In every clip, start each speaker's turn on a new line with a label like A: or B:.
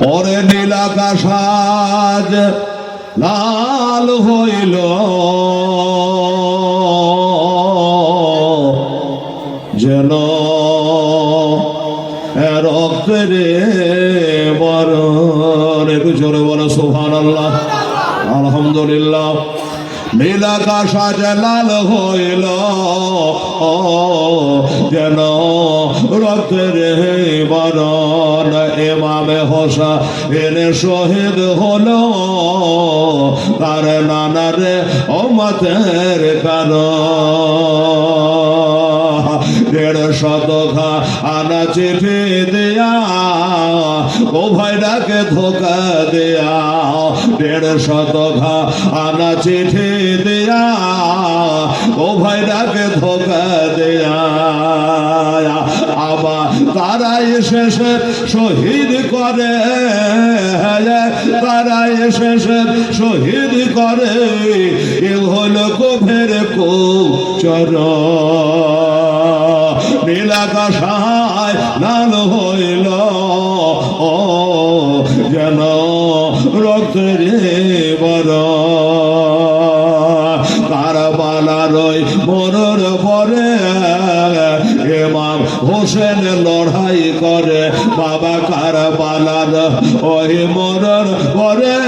A: পরে নীলাকাশাজ লাল হইল। যেন রক্তের বরণ। একটু জোরে বলো সোহান আল্লাহ আলহামদুলিল্লাহ নীলাকাশা যে লাল হইল। যেন রক্তের বরণ এমামে হোসা এনে শহীদ হলো। তার নানারে অমতের কারণ। দেড় আনা চিঠি দেয়া, ও ভাইটাকে ধোকা দেয়া। দেড় শতখা আনা চিঠি দেয়া, ও ভাইটাকে ধোকা দেয়া। আবার তারা এসেছে শহীদ করে, তারা এসেছে শহীদ করে। এ হলো কোভের চর নীলাকাশায় লাল হইল। ও, যেন রক্তের বড় কারবালার ওই মরর পরে এমাম হোসেন লড়াই করে। বাবা কারবালার ওই মরর পরে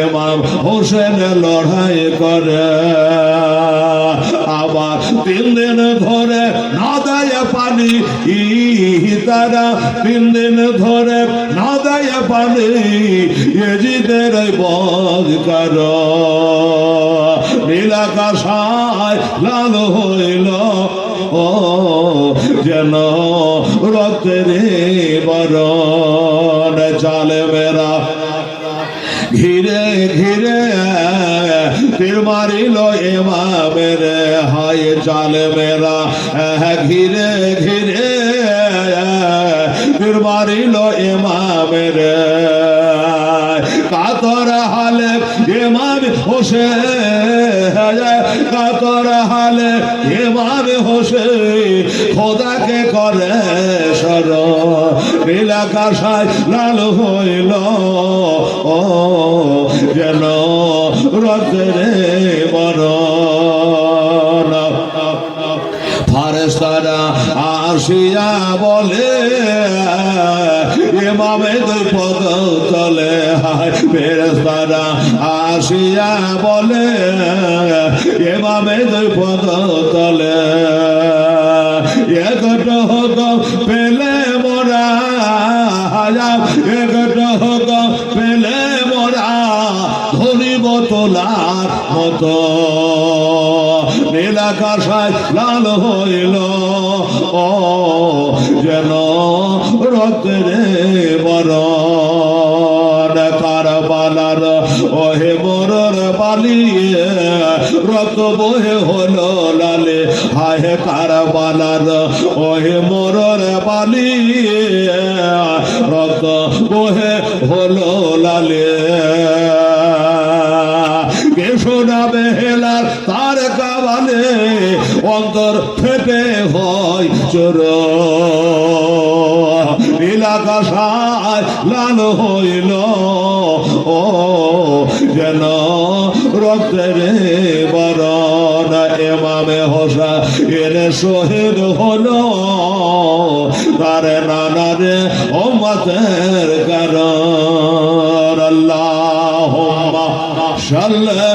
A: এমাম হোসেন লড়াই করে। আবার তিন দিন ধরে, না দেয় পানি ই তারা তিন দিন ধরে, না দেয় পানি এজিদের বধ কর। নীলাকাশায় লাল হইল, ও যেন রক্তের মেরা ঘিরে ঘিরে তীর মারিল এমামের হায় চাল মেরা ঘিরে ঘিরে তীর মারিল এমামের কাতর হালে এমাম হোসে কাতর হালে এমাম হোসে খোদাকে করে সর। নীলাকাশায় লাল হইল। ও যেন রক্তের বরণ ফারেস্তারা আসিয়া বলে এমামে পদ তলে হায় ফেরেস্তারা আসিয়া বলে এমামে পদ তলে একট হোক পেলে মোরা একট হোক পেলে মোরা ধরিব তোলার মতো। নীলাকাশায় লাল হইল রক্তের বরণ কারবালার, ওহে মরর পালিয়ে রক্ত বহে হলো লালে। হায় কারবালার, ওহে মরর পালিয়ে রক্ত বহে হলো লালে। কে শোনাবে হেলার তার কাবালে? অন্তর ফেটে হয় চোর। নীলাকাশায় লাল হইল। ও, যেন রক্তের বরণ এমামে হোসা এনে শহীদ হলো। তার নানারে ও মাতের কারণ। আল্লাহ সাল্লাহ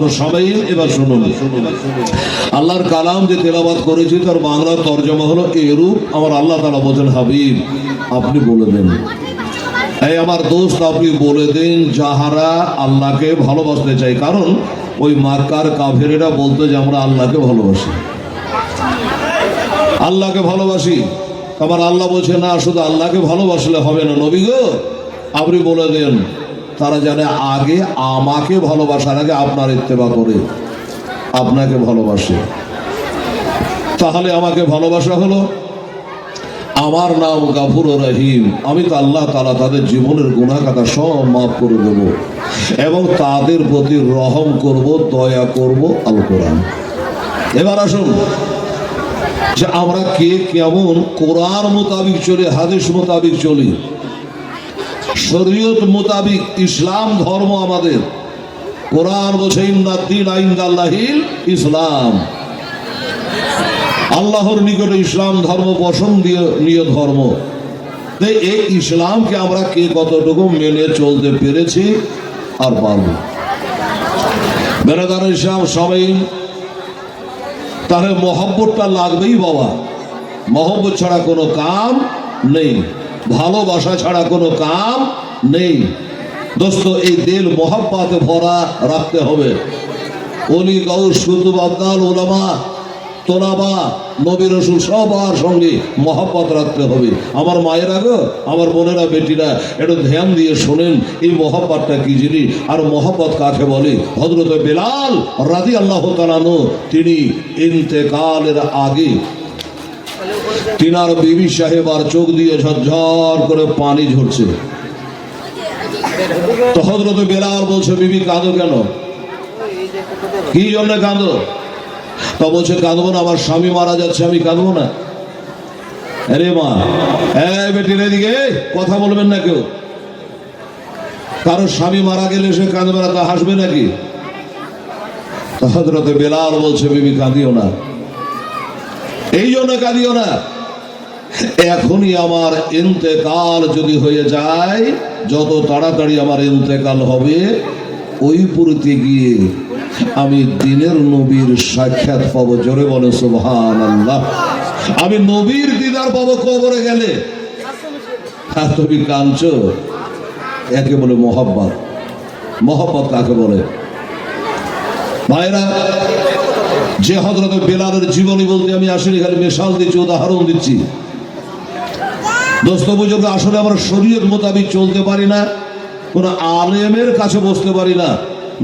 A: তো সবাই এবার শুনুন। আল্লাহর কালাম যে তেলাবাদ করেছি, তার বাংলা তর্জমা হলো এরূপ। আমার আল্লাহ তাআলা বলেন হাবিব, আপনি বলে দেন। এই আমার দোস্ত, আপনি বলে দিন, যাহারা আল্লাহকে ভালোবাসতে চাই কারণ ওই মার্কার কাফেরেরা বলতো যে, আমরা আল্লাহকে ভালোবাসি। আল্লাহকে ভালোবাসি। আমার আল্লাহ বলছে, না, শুধু আল্লাহকে ভালোবাসলে হবে না, নবী গো, আপনি বলে দেন। তারা জানে আগে আমাকে ভালোবাসার আগে আপনার ইত্তেবা করে, আপনাকে ভালোবাসে। তাহলে আমাকে ভালোবাসা হলো, আমার নাম গাফুর রহিম, আমি তো আল্লাহ তালা তাদের জীবনের গুণা গুণাখাতা সব মাফ করে দেব এবং তাদের প্রতি রহম করব, দয়া করব আল কোরআন এবার আসুন, যে আমরা কে কেমন কোরআন মোতাবিক চলি, হাদিস মোতাবিক চলি। শরীয়ত মোতাবিক ইসলাম ধর্ম আমাদের। কোরআন আইন্দাল্লাহিল ইসলাম। আল্লাহর নিকটে ইসলাম ধর্ম, পছন্দীয় ধর্ম। তাই এই ইসলামকে আমরা কে কতটুকু মেনে চলতে পেরেছি আর পারব? বেড়াদার ইসলাম সবাই, তাহলে মহব্বতটা লাগবেই বাবা। মহব্বত ছাড়া কোনো কাম নেই। ভালোবাসা ছাড়া কোনো কাম নেই। দোস্ত, এই দিল মহাব্বাতে ভরা রাখতে হবে। অলি গৌর সুতুব আবদাল ওলামা তোলাবা, নবী রসুল সবার সঙ্গে মহাব্বত রাখতে হবে। আমার মায়েরা গো, আমার বোনেরা, বেটিরা, একটু ধ্যান দিয়ে শোনেন এই মহাব্বতটা কি জিনিস। আর মহাব্বত কাকে বলে? হজরত বেলাল রাজি আল্লাহ তালানো তিনি ইন্তেকালের আগে তিনার বিবি সাহেব আর চোখ দিয়ে ঝরঝর করে পানি ঝরছে। তো হজরত বেলাল বলছে, বিবি, কাঁদো কেন? কি জন্য কাঁদো? তা বলছে, কাঁদবো না, আমার স্বামী মারা যাচ্ছে, আমি কাঁদবো না। আরে মা হ্যাঁ বেটির এদিকে কথা বলবেন না কেউ। কারও স্বামী মারা গেলে সে কাঁদবে না, তা হাসবে নাকি? হজরত বেলাল বলছে, বিবি, কাঁদিও না। এই জন্য কাঁদিও না। এখনই আমার ইন্তেকাল যদি হয়ে যায়, যত তাড়াতাড়ি আমার ইন্তেকাল হবে, ওই পুরীতে গিয়ে আমি দিনের নবীর সাক্ষাৎ পাবো। জোরে বলে সুবহান আল্লাহ আমি নবীর দিদার পাবো কবরে গেলে। তুমি কাঁদছ? একে বলে মহব্বত। মহব্বত কাকে বলে? ভাইরা যে হজরত বেলালের জীবনী বলতে আমি আসলে খালি মেশাল দিচ্ছি, উদাহরণ দিচ্ছি। দোস্ত বুঝুক আসলে আমরা শরীয়ত মোতাবিক চলতে পারি না, কোন আলেমের কাছে বসতে পারি না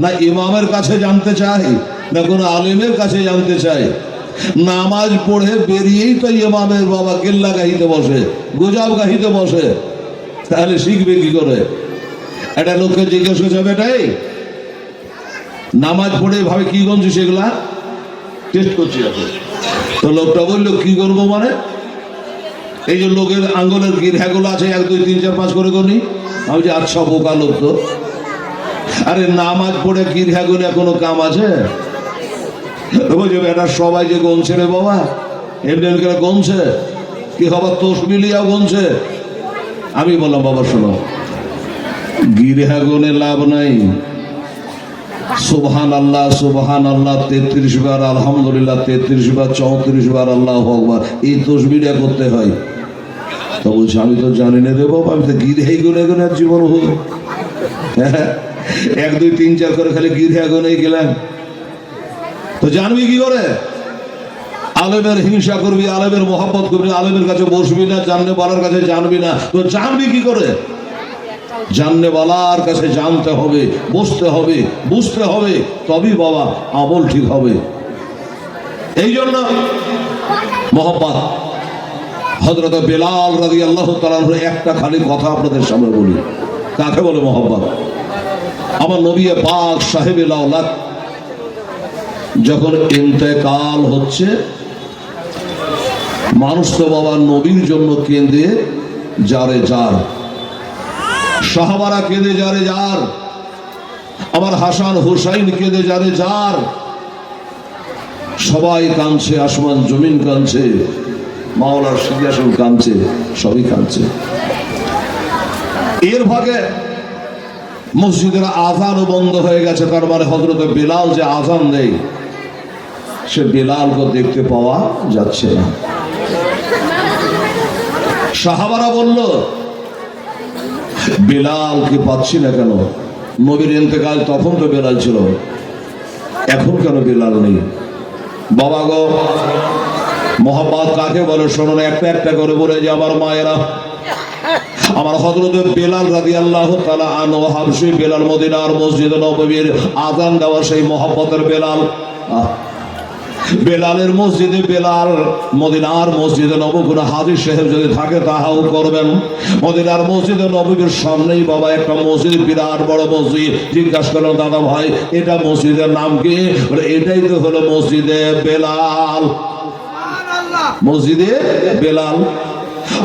A: না ইমামের কাছে জানতে চাই, না কোনো আলেমের কাছে জানতে চাই। নামাজ পড়ে বেরিয়েই তো ইমামের বাবা কেল্লা গাহিতে বসে, গুজাব গাহিতে বসে, তাহলে শিখবে কি করে? একটা লোককে জিজ্ঞেস করছে, বেটাই, নামাজ পড়ে ভাবে কি গঞ্জ সেগুলা? টেস্ট করছি এখন। তো লোকটা বলল, কি করব মানে? এই যে লোকের আঙ্গুলের গিরহাগুলো আছে, এক, দুই, তিন, চার, পাঁচ করে করি আমি যে আচ্ছা বোকা লোক তো। আরে নামাজ পড়ে গিরহাগুলো কোনো কাম আছে? বুঝে এটা সবাই যে গনছে রে বাবা, এমনি এমনি গনছে। কি হবার তোষ মিলিয়াও গনছে। আমি বললাম, বাবা, শোনো গিরহাগুনে লাভ নাই। সুবহান আল্লাহ সুবহান আল্লাহ তেত্রিশ বার আলহামদুলিল্লাহ তেত্রিশ বার চৌত্রিশ বার আল্লাহ আকবার। এই তসবিটা করতে হয়। তো বলছে আমি তো জানি না বাবা আমি তো গিরহাই গুনে গুনে জীবন হলো। হ্যাঁ, এক দুই তিন চার করে খালি গিরহা গুনে গেলাম। তো জানবি কি করে? আলেমের হিংসা করবি আলেমের মহব্বত করবি আলেমের কাছে বসবি না জানলে বলার কাছে জানবি না। তো জানবি কি করে? জানলে বলার কাছে জানতে হবে বসতে হবে, বুঝতে হবে, তবেই বাবা আমল ঠিক হবে। এই জন্য মোহাম্মদ হজরত বেলাল রাজি আল্লাহ তালার একটা খালি কথা আপনাদের সামনে বলি, কাকে বলে মোহাম্মদ আমার নবী পাক সাহেব যখন ইন্তেকাল হচ্ছে, মানুষ তো বাবা নবীর জন্য কেন্দ্রে যারে যার সাহাবারা কেঁদে যারে যার, আমার হাসান হুসাইন কেঁদে যারে যার। সবাই কাঁদছে, আসমান, জমিন কাঁদছে মাওলার সিংহাসন কাঁদছে, সবই কাঁদছে। এর ভাগে মসজিদের আজানও বন্ধ হয়ে গেছে, তার মানে হজরত বেলাল যে আজান দেয়, সে বেলালকে দেখতে পাওয়া যাচ্ছে না। সাহাবারা বলল বেলালকে পাচ্ছি না কেন? নবীর ইন্তেকাল তখন তো বেলাল ছিল। এখন কেন বেলাল নেই? বাবা গো মহাব্বাত কাকে বলে শোনো একটা একটা করে বলে যে আমার মায়েরা আমার হজরত বেলাল রাদি আল্লাহ তালা আনো হাবসি বেলাল মদিনার মসজিদ নববীর আজান দেওয়া সেই মহাব্বতের বেলাল। আহ, বেলালের মসজিদে বেলাল মদিনার মসজিদে নবগুণ হাজির সাহেব যদি থাকে তাহাও করবেন। মদিনার মসজিদে নবীর সামনেই বাবা একটা মসজিদ বিরাট বড় মসজিদ। জিজ্ঞাসা করলেন দাদা ভাই এটা মসজিদের নাম কি? এটাই তো হলো মসজিদে বেলাল। মসজিদে বেলাল।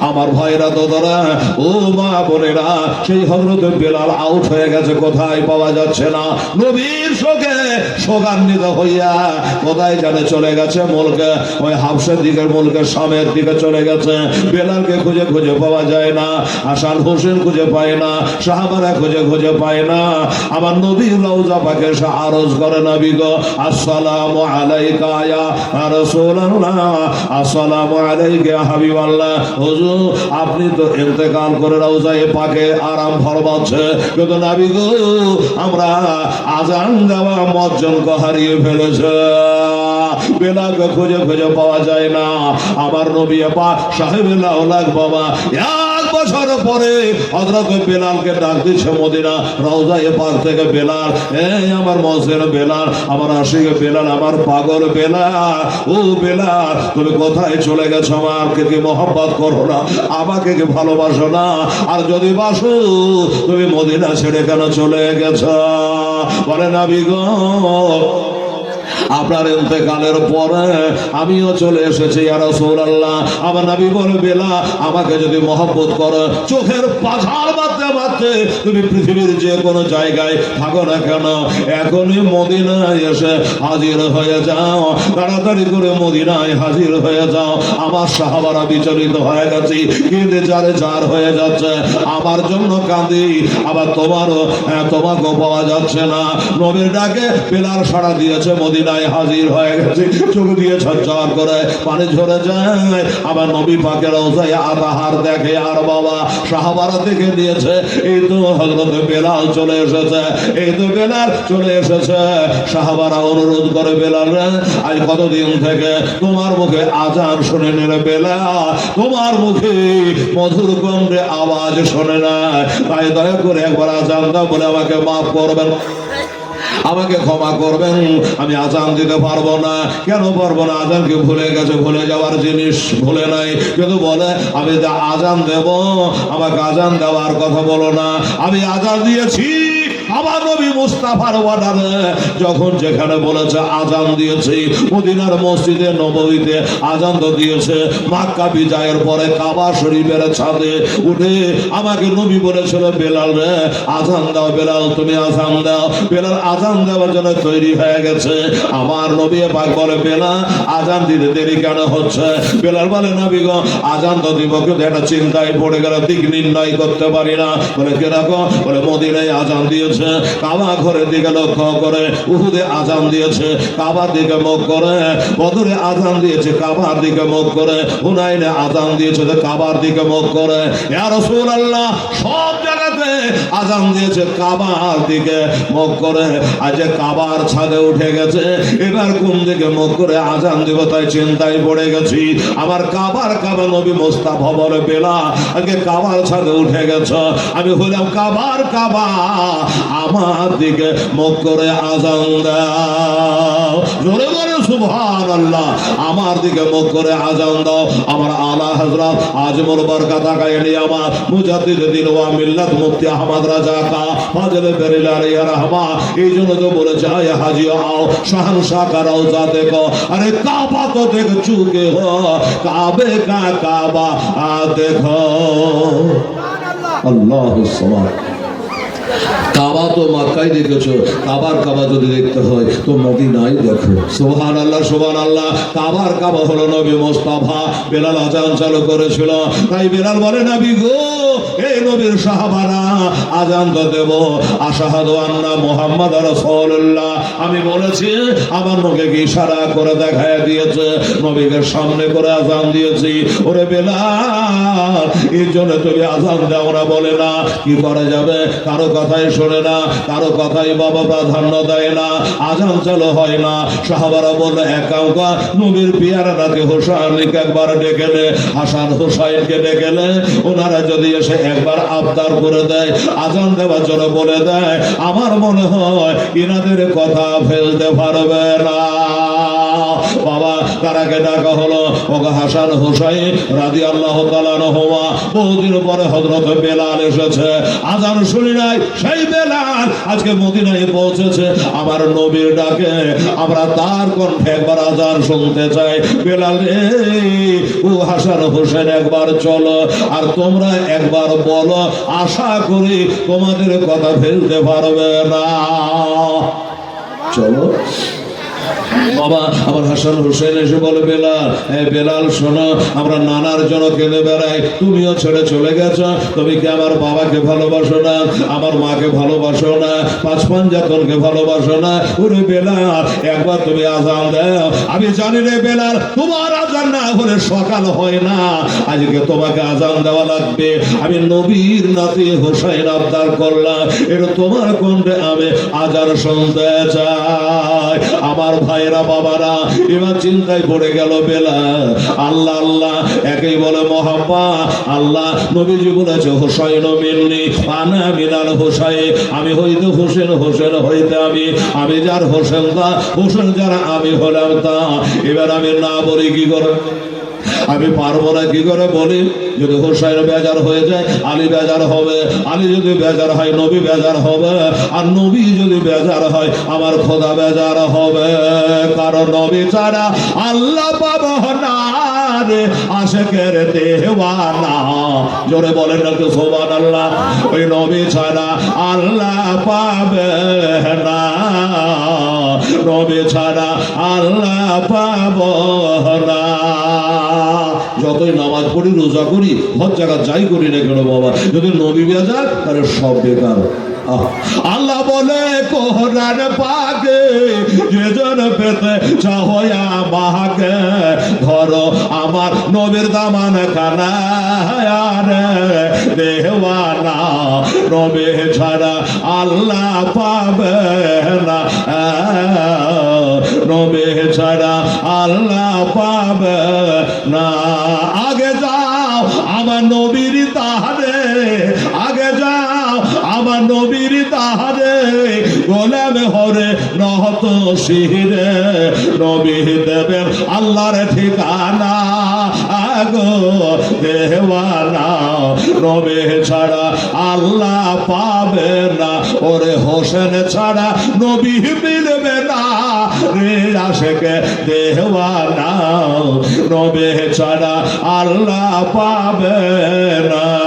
A: আমার ভাইরা দাদারা, ও মা বোনেরা, সেই হজরত বেলাল আউট হয়ে গেছে, কোথায় পাওয়া যাচ্ছে না? নবীর শোকে শোকান্বিত হইয়া কোথায় জানে চলে গেছে মুলকে? ওই হাফসের দিকের মুলকে সামের দিকে চলে গেছে। বেলালকে খুঁজে খুঁজে পাওয়া যায় না আসান হোসেন খুঁজে পায় না, সাহাবারা খুঁজে খুঁজে পায় না। আমার নবীর রওজা পাকে সে আরজ করে, নবী গো, আসসালামু আলাইকা ইয়া রাসূলুল্লাহ, আসসালামু আলাইকা হাবিবাল্লাহ। হুজুর, আপনি তো ইন্তেকাল করে পাকে আরাম ফরমাচ্ছে। কিন্তু নাবি গো, আমরা আজান দেওয়া মজ্জনকে হারিয়ে ফেলেছে। বেলাকে খুঁজে খুঁজে পাওয়া যায় না। আমার নবী সাহেব সাহেবুল্লাহ বাবা এক বছর পরে হযরত বেলালকে ডাক দিচ্ছে মদিনা, রওজায়ে পাক থেকে বেলাল, এই আমার মসজিদ বেলাল, আমার আশিক বেলাল, আমার পাগল বেলাল, ও বেলাল, তুমি কোথায় চলে গেছো আমাকে কি মহব্বত করো না? আমাকে কি ভালোবাসো না? আর যদি বাসো, তুমি মদিনা ছেড়ে কেন চলে গেছ? বলে না বিগো আপনার ইন্তেকালের পরে আমিও চলে এসেছি আর আল্লাহ আমার নাবি বলে বেলা আমাকে যদি মহব্বত করো চোখের পাঝার মারতে মারতে তুমি পৃথিবীর যে কোনো জায়গায় থাকো না কেন এখনই মদিনায় এসে হাজির হয়ে যাও। তাড়াতাড়ি করে মদিনায় হাজির হয়ে যাও। আমার সাহাবারা বিচলিত হয়ে গেছি কিন্তু চারে চার হয়ে যাচ্ছে। আমার জন্য কাঁদি আবার তোমারও হ্যাঁ, তোমাকেও পাওয়া যাচ্ছে না। নবীর ডাকে বেলার সাড়া দিয়েছে মদিনায়। হাজির হয়ে গেছে। চোখ দিয়ে ঝরঝর করে, পানি ঝরে যায়। আবার নবী পাকের ওজায় আধাহার দেখে, আর বাবা, সাহাবারা দেখে নিয়েছে, এই তো হজরত বেলাল চলে এসেছে, এই তো বেলাল চলে এসেছে। সাহাবারা অনুরোধ করে, বেলাল আজ কতদিন থেকে তোমার মুখে আজান শুনে নিলে বেলা তোমার মুখে মধুর কণ্ঠে আওয়াজ শোনে না। তাই দয়া করে একবার আজান দাও বলে আমাকে মাফ করবেন। আমাকে ক্ষমা করবেন, আমি আজান দিতে পারব না। কেন পারব না? আজানকে ভুলে গেছে, ভুলে যাওয়ার জিনিস ভুলে নাই। কিন্তু বলে, আমি আজান দেব, আমাকে আজান দেওয়ার কথা বলো না। আমি আজান দিয়েছি। আমার নবী মুস্তাফার অর্ডারে যখন যেখানে বলেছে, আজান দিয়েছি, মদিনার মসজিদে নবীতে আজান তো দিয়েছে, মাক্কা বিজয়ের পরে কাবা শরীফের ছাদে উঠে আমাকে নবী বলেছিল, বেলাল রে, আজান দাও বেলাল, তুমি আজান দাও। বেলাল আজান দেওয়ার জন্য তৈরি হয়ে গেছে। আমার নবী পাক বলে, বেলা, আজান দিতে দেরি কেন হচ্ছে? বেলাল বলে, নবী গো, আজান তো দিব কিন্তু একটা চিন্তায় পড়ে গেল দিক নির্ণয় করতে পারি না। বলে কীরকম বলে, মদিনায় আজান দিয়েছে। কাবা ঘরের দিকে লক্ষ্য করে উহুদে আজান দিয়েছে কাবার দিকে মুখ করে, বদরে আজান দিয়েছে, কাবার দিকে মুখ করে, হুনাইনে আজান দিয়েছে, কাবার দিকে মুখ করে। রসুল আল্লাহ সব আজান দিয়েছে কাবার দিকে মুখ করে আজ কাবার ছাদে উঠে গেছে। এবার কোন দিকে মুখ করে আজান দিব, তাই চিন্তায় পড়ে গেছি। আমার কাবার কাবা নবী মোস্তাফা বলে বেলা আগে কাবার ছাদে উঠে গেছ। আমি হলাম কাবার কাবা, আমার দিকে মুখ করে আজান দাও। জোরে সুবহান আল্লাহ আমার দিকে মুখ করে আজান দাও। আমার আলা হযরত আজমল বরকত আকাইনি আমার। মুজাদ্দিদ দিন ওয়া মিল্লাত মুফতি আহমদ রাজা কা ফজল বেরিল আলাইহি রাহমা। এই জন্য তো বলেছে আয় হাজি আও। শাহনশাহ কা রওজা দেখো। আরে কাবা তো দেখ চুকে হো। কাবে কা কাবা আ দেখো। আল্লাহু সুবহান কাবা তো মাক্কায় দেখেছ, কাবার কাবা যদি দেখতে হয় তো মদিনায় দেখো। সোহান আল্লাহ সোহান আল্লাহ কাবার কাবা হলো নবী মোস্তাফা, বেলাল আজান চালু করেছিল। তাই বেলাল বলে, নবী গো আমি বলেছি, আমার মুখে কি ইশারা করে দিয়েছে? নবীকে সামনে করে আজান দিয়েছি। ওরে এই জন্য তুমি আজান বলে না। কি করা যাবে? কারও কথাই শোনে না, কারও কথাই বাবা প্রাধান্য দেয় না। আজান চালু হয় না। সাহাবারা বললে একাঙ্কা নবীর পিয়ারা নাকি হোসাইনকে একবার ডেকেলে হাসান হোসাইনকে ডেকেলে ওনারা যদি এসে একবার আবদার করে দেয়, আজান দেওয়ার জন্য বলে দেয়, আমার মনে হয় ইনাদের কথা ফেলতে পারবে না। বাবা তারাকে ডাকা হলো ওকে হাসান হোসাইন রাজি আল্লাহ হওয়া বহুদিন পরে হজরত বেলাল এসেছে। আজান শুনি নাই? সেই বেলাল আজকে মদিনায় পৌঁছেছে। আমার নবীর ডাকে আমরা তার কণ্ঠে একবার আজান শুনতে চাই। বেলাল ও হাসান হোসেন একবার চলো, আর তোমরা একবার বলো, আশা করি তোমাদের কথা ফেলতে পারবে না। চলো। বাবা, আমার হাসান হোসেন এসে বলে, বেলাল বেলাল, শোনো, আমরা নানার জন্য কেঁদে বেড়াই। তুমিও ছেড়ে চলে গেছো, তুমি কি আমার বাবাকে ভালোবাসো না, আমার মাকে ভালোবাসো না, পাঁচ পাঞ্জাতনকে ভালোবাসো না? ওরে বেলাল, একবার তুমি আজান দাও। আমি জানি রে বেলাল, তোমার আজান না হলে সকাল হয় না। আজকে তোমাকে আজান দেওয়া লাগবে। আমি নবীর নাতি হোসাইন আবদার করলাম। এটা তোমার কণ্ঠে আমি আজান শুনতে চাই। আমার ভাইরা বাবারা, এবার চিন্তায় পড়ে গেল বেলা। আল্লাহ আল্লাহ, একেই বলে মহাব্বা। আল্লাহ, নবীজি বলেছে, হোসাইন মিলনি আনা মিনাল হোসাই আমি হইতে হোসেন হোসেন হইতে আমি। আমি যার হোসেন তা হোসেন যারা আমি হলাম তা। এবার আমি না বলি কি করে? আমি পারব না কি করে বলি? যদি হোসাইন বেজার হয়ে যায়, আলী বেজার হবে। আলী যদি বেজার হয়, নবী বেজার হবে। আর নবী যদি বেজার হয়, আমার খোদা বেজার হবে। কারণ নবী ছাড়া আল্লাহ পাবো না রে। আশেকের দেওয়ানা। জোরে বলেন না তো সোবান আল্লাহ ওই নবী ছাড়া আল্লাহ পাবে না। নবী ছাড়া আল্লাহ পাবো না। যতই নামাজ পড়ি, রোজা করি, হজ জায়গা যাই করি না কেন বাবা? যদি নবী বেজার তাহলে সব বেকার। আল্লাহ বলে কোরআন পাকে যে জন পেতে চাহয়া মাকে ধরো আমার নবীর দামান খানা দেওয়ানা নবে ছাড়া আল্লাহ পাবে না নবে ছাড়া আল্লাহ পাবে না। হরে নহত শিরে, নবী দেবেন আল্লাহর ঠিকানা। আগো দেওয়ানা, নবে ছাড়া আল্লাহ পাবে না। ওরে হোসেন ছাড়া নবী মিলবে না। রে আশেকে দেওয়ানা, নবে ছাড়া আল্লাহ পাবে না।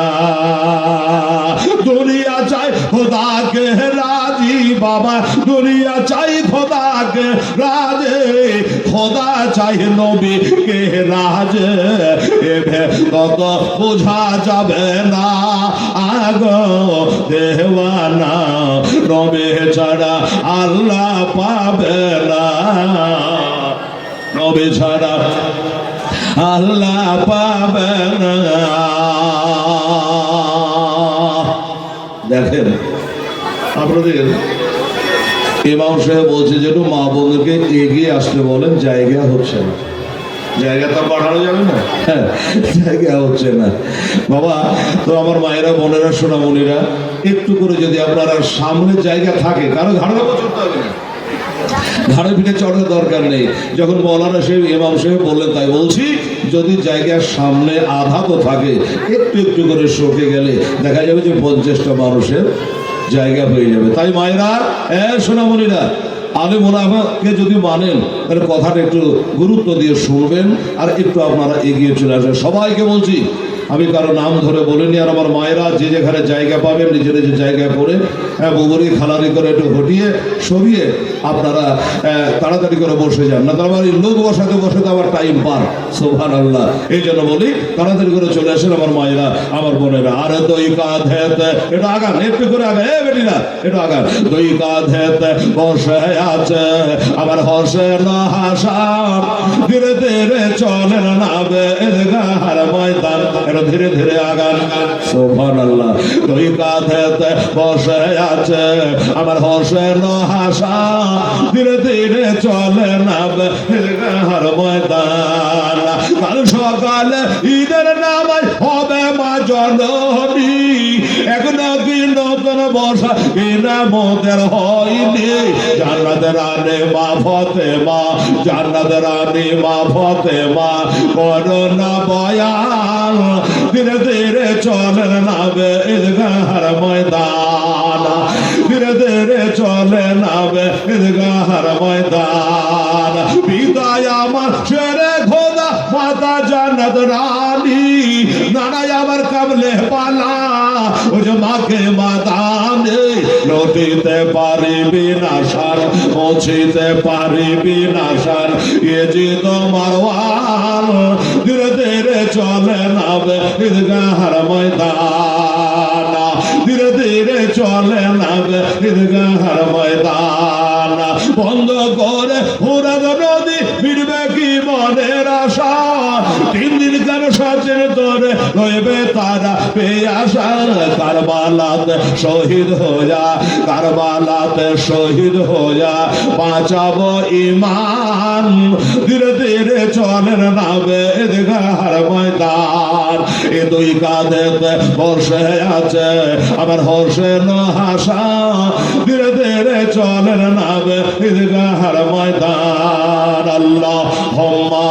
A: বাবা, দুনিয়া চাই খোদাকে রাজে, খোদা চাই নবী কে রাজে। এভে কত বোঝা যাবে না, আগ দেওয়ানা, নবে ছাড়া আল্লাহ পাবে না। নবে ছাড়া আল্লাহ পাবে না। দেখেন, আপনাদের ইমাম সাহেব বলছে যে একটু মা বোনদেরকে এগিয়ে আসতে বলেন জায়গা হচ্ছে না। জায়গা তো আর যাবে না। হ্যাঁ জায়গা হচ্ছে না। বাবা তো আমার মায়েরা বোনেরা সোনামণিরা একটু করে যদি আপনারা সামনে জায়গা থাকে কারও ঘাড়ে উপর হবে না। ঘাড়ে পিঠে চড়ার দরকার নেই। যখন মৌলানা সাহেব ইমাম সাহেব বললেন তাই বলছি যদি জায়গার সামনে আধা তো থাকে একটু একটু করে সরকে গেলে দেখা যাবে যে পঞ্চাশটা মানুষের জায়গা হয়ে যাবে। তাই মায়েরা, এ সোনামণিরা, আলে মোলামাকে যদি মানেন, তাহলে কথাটা একটু গুরুত্ব দিয়ে শুনবেন আর একটু আপনারা এগিয়ে চলে আসবেন। সবাইকে বলছি, আমি কারও নাম ধরে বলিনি আর আমার মায়েরা যে যেখানে জায়গা পাবেন নিজে নিজের জায়গায় করে হ্যাঁ বুবরি খালারি করে একটু ঘটিয়ে সরিয়ে আপনারা তাড়াতাড়ি করে বসে যান। না, তার মানে লোক বসাতে বসাতে আবার টাইম পার। সোভান আল্লাহ এই জন্য বলি, তাড়াতাড়ি করে চলে আসেন আমার মায়েরা, আমার বোনেরা। আরে দই কাঁধেতে একটু আগান, একটু করে আগান। এ, বেটিরা একটু আগান। দই কাঁধেতে বসে আছে আমার হসে না হাসা। ধীরে ধীরে চলে না বের গাহার ময়দান। এটা ধীরে ধীরে আগান। সোভান আল্লাহ দই কাঁধেতে বসে আছে, আমার না হাসা। ধীরে ধীরে চলে না বের ময়দান। কাল সকালে ঈদের নামাজ হবে মা জননী। এক নবী নব মতন বসা কিনা মোদের হয়নি। জান্নাত রানে মা ফতে মা জান্নাত রানী মা ফতে মা করোনা বয়ান ধীরে ধীরে চলে নাবে ঈদগাহার ময়দান। ধীরে চলে নাবে ঈদগাহার ময়দান। বিদায় আমার ছেড়ে খোদা, মাতা জান্নাত রানী। নানাই আমার কামলে পালা, ও যে মাকে মাদানে লটিতে পারিবি না সার পৌঁছিতে পারিবি না সার, এ যে তোমার ওয়াল। ধীরে ধীরে চলে নাবে ঈদগাহার ময়দান। ধীরে চলে না ঈদগাহার ময়দান। বন্ধ করে ফুরাদ নদী ফিরবে কি মনের আশা? তোরে রইবে তারা পেয়ে আসা কারবালাতে শহীদ হইয়া, কারবালাতে শহীদ হইয়া বাঁচাবো ইমান। ধীরে ধীরে চলেন নাবে এদিকার ময়দান। এ দুই কাঁধেতে বসে আছে, আমার হোসেন হাসা। ধীরে ধীরে চলেন নাবে ঈদগাহার ময়দান। আল্লাহ হোম্মা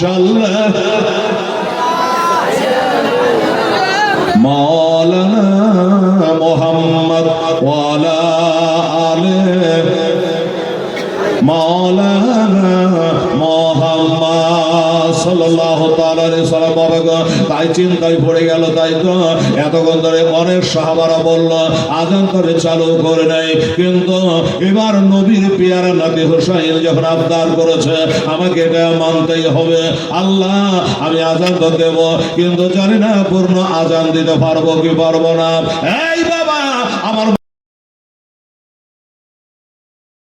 A: সাল্লাহ small চিন্তায় পড়ে গেল তাই তো। এতক্ষণ ধরে অনেক সাহাবারা বলল, আজান করে চালু করে নাই। কিন্তু এবার নবীর পিয়ারা নাতি হোসাইন যখন আবদার করেছে, আমাকে এটা মানতেই হবে। আল্লাহ, আমি আজান তো দেব, কিন্তু জানি না পূর্ণ আজান দিতে পারব কি পারব না। এই বাবা, আমার